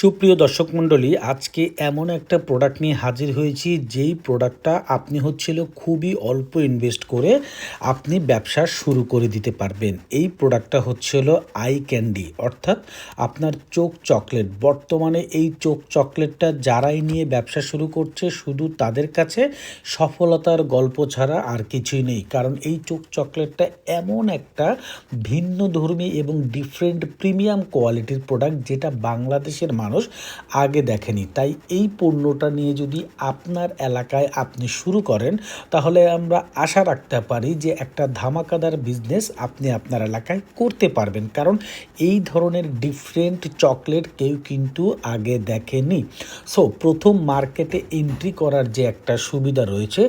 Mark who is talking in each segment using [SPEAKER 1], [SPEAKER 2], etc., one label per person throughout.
[SPEAKER 1] সুপ্রিয় দর্শক মণ্ডলী, আজকে এমন একটা প্রোডাক্ট নিয়ে হাজির হয়েছি, যেই প্রোডাক্টটা আপনি হচ্ছিল খুবই অল্প ইনভেস্ট করে আপনি ব্যবসা শুরু করে দিতে পারবেন। এই প্রোডাক্টটা হচ্ছিল আই ক্যান্ডি অর্থাৎ আপনার চোখ চকলেট বর্তমানে এই চোখ চকলেটটা যারাই নিয়ে ব্যবসা শুরু করছে, শুধু তাদের কাছে সফলতার গল্প ছাড়া আর কিছুই নেই। কারণ এই চোখ চকলেটটা এমন একটা ভিন্ন ধর্মী এবং ডিফারেন্ট প্রিমিয়াম কোয়ালিটির প্রোডাক্ট যেটা বাংলাদেশের মানুষ আগে দেখেনি। তাই এই পণ্যটা নিয়ে যদি আপনার এলাকায় আপনি শুরু করেন, তাহলে আমরা আশা রাখতে পারি যে একটা ধামাকাদার বিজনেস আপনি আপনার এলাকায় করতে পারবেন। কারণ এই ধরনের ডিফারেন্ট চকলেট কেউ কিন্তু আগে দেখেনি। সো প্রথম মার্কেটে এন্ট্রি করার যে একটা সুবিধা রয়েছে,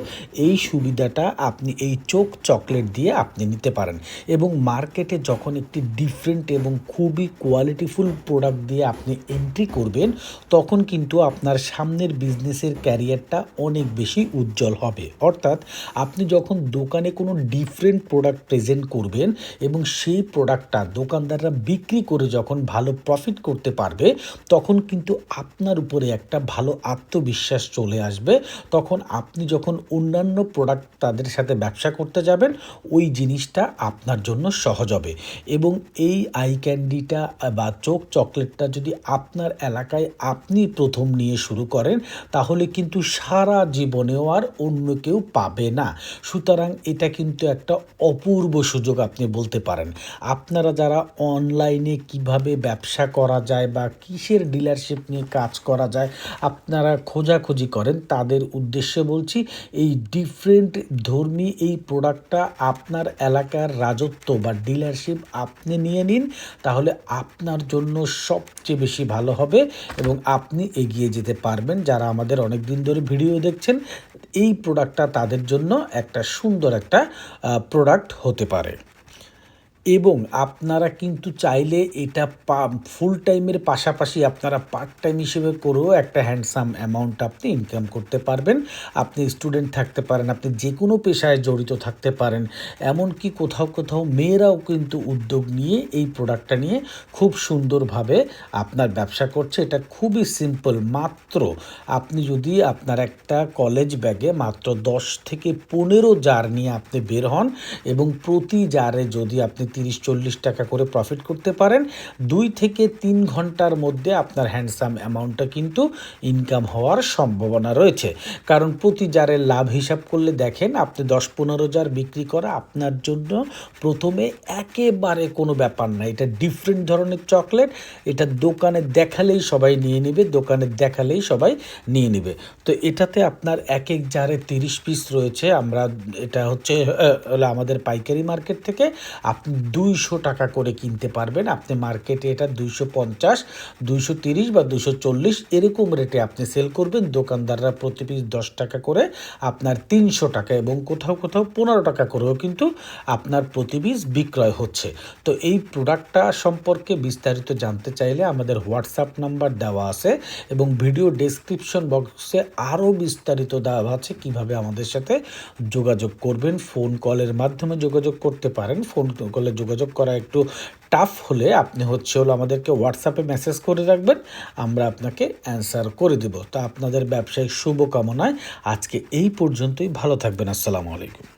[SPEAKER 1] এই সুবিধাটা আপনি এই চোখ চকলেট দিয়ে আপনি নিতে পারেন। এবং মার্কেটে যখন একটি ডিফারেন্ট এবং খুবই কোয়ালিটিফুল প্রোডাক্ট দিয়ে আপনি এন্ট্রি করবেন, তখন কিন্তু আপনার সামনের বিজনেসের ক্যারিয়ারটা অনেক বেশি উজ্জ্বল হবে। অর্থাৎ আপনি যখন দোকানে কোনো ডিফারেন্ট প্রোডাক্ট প্রেজেন্ট করবেন এবং সেই প্রোডাক্টটা দোকানদাররা বিক্রি করে যখন ভালো প্রফিট করতে পারবে, তখন কিন্তু আপনার উপরে একটা ভালো আত্মবিশ্বাস চলে আসবে। তখন আপনি যখন অন্যান্য প্রোডাক্ট তাদের সাথে ব্যবসা করতে যাবেন, ওই জিনিসটা আপনার জন্য সহজ হবে। এবং এই আই ক্যান্ডিটা বা চোখ চকলেটটা যদি আপনার এলাকায় আপনি প্রথম নিয়ে শুরু করেন, তাহলে কিন্তু সারা জীবনেও আর অন্য কেউ পাবে না। সুতরাং এটা কিন্তু একটা অপূর্ব সুযোগ আপনি বলতে পারেন। আপনারা যারা অনলাইনে কীভাবে ব্যবসা করা যায় বা কিসের ডিলারশিপ নিয়ে কাজ করা যায়, আপনারা খোঁজাখুঁজি করেন। তাদের উদ্দেশ্যে বলছি, এই ডিফারেন্ট ধর্মী এই প্রোডাক্টটা আপনার এলাকার রাজত্ব বা ডিলারশিপ আপনি নিয়ে নিন, তাহলে আপনার জন্য সবচেয়ে বেশি ভালো হবে এবং আপনি এগিয়ে যেতে পারবেন। যারা আমাদের অনেক দিন ধরে ভিডিও দেখছেন, এই প্রোডাক্টটা তাদের জন্য একটা সুন্দর একটা প্রোডাক্ট হতে পারে। এবং আপনারা কিন্তু চাইলে এটা পা ফুল টাইমের পাশাপাশি আপনারা পার্ট টাইম হিসেবে করেও একটা হ্যান্ডসাম অ্যামাউন্ট আপনি ইনকাম করতে পারবেন। আপনি স্টুডেন্ট থাকতে পারেন, আপনি যে কোনো পেশায় জড়িত থাকতে পারেন। এমনকি কোথাও কোথাও মেয়েরাও কিন্তু উদ্যোগ নিয়ে এই প্রোডাক্টটা নিয়ে খুব সুন্দরভাবে আপনার ব্যবসা করছে। এটা খুবই সিম্পল মাত্র আপনি যদি আপনার একটা কলেজ ব্যাগে মাত্র দশ থেকে পনেরো জার নিয়ে আপনি বের হন এবং প্রতি জারে যদি আপনি তিরিশ, চল্লিশ টাকা করে প্রফিট করতে পারেন। দুই থেকে তিন ঘণ্টার মধ্যে আপনার হ্যান্ডসাম অ্যামাউন্টটা কিন্তু ইনকাম হওয়ার সম্ভাবনা রয়েছে। কারণ প্রতি জারের লাভ হিসাব করলে দেখেন, আপনি দশ পনেরো জার বিক্রি করা আপনার জন্য প্রথমে একেবারে কোনো ব্যাপার না। এটা ডিফারেন্ট ধরনের চকলেট এটা দোকানে দেখালেই সবাই নিয়ে নেবে, দোকানে দেখালেই সবাই নিয়ে নেবে। তো এটাতে আপনার এক এক জারে তিরিশ পিস রয়েছে। আমরা, এটা হচ্ছে আমাদের পাইকারি মার্কেট থেকে। আপনি দুইশো টাকা করে কিনতে পারবেন। আপনি মার্কেটে এটা দুইশো পঞ্চাশ, দুইশো তিরিশ বা দুশো চল্লিশ এরকম রেটে আপনি সেল করবেন। দোকানদাররা প্রতি পিস দশ টাকা করে আপনার তিনশো টাকা এবং কোথাও কোথাও পনেরো টাকা করেও কিন্তু আপনার প্রতি পিস বিক্রয় হচ্ছে। তো এই প্রোডাক্টটা সম্পর্কে বিস্তারিত জানতে চাইলে আমাদের হোয়াটসঅ্যাপ নাম্বার দেওয়া আছে এবং ভিডিও ডেসক্রিপশন বক্সে আরও বিস্তারিত দেওয়া আছে কীভাবে আমাদের সাথে যোগাযোগ করবেন। ফোন কলের মাধ্যমে যোগাযোগ করতে পারেন। ফোন কলে যোগাযোগ করা একটু টাফ হলে আপনি হচ্ছে হলো আমাদেরকে হোয়াটসঅ্যাপে মেসেজ করে রাখবেন, আমরা আপনাকে অ্যান্সার করে দেব। তা আপনাদের ব্যবসায়িক শুভকামনায় আজকে এই পর্যন্তই। ভালো থাকবেন। আসসালামু আলাইকুম।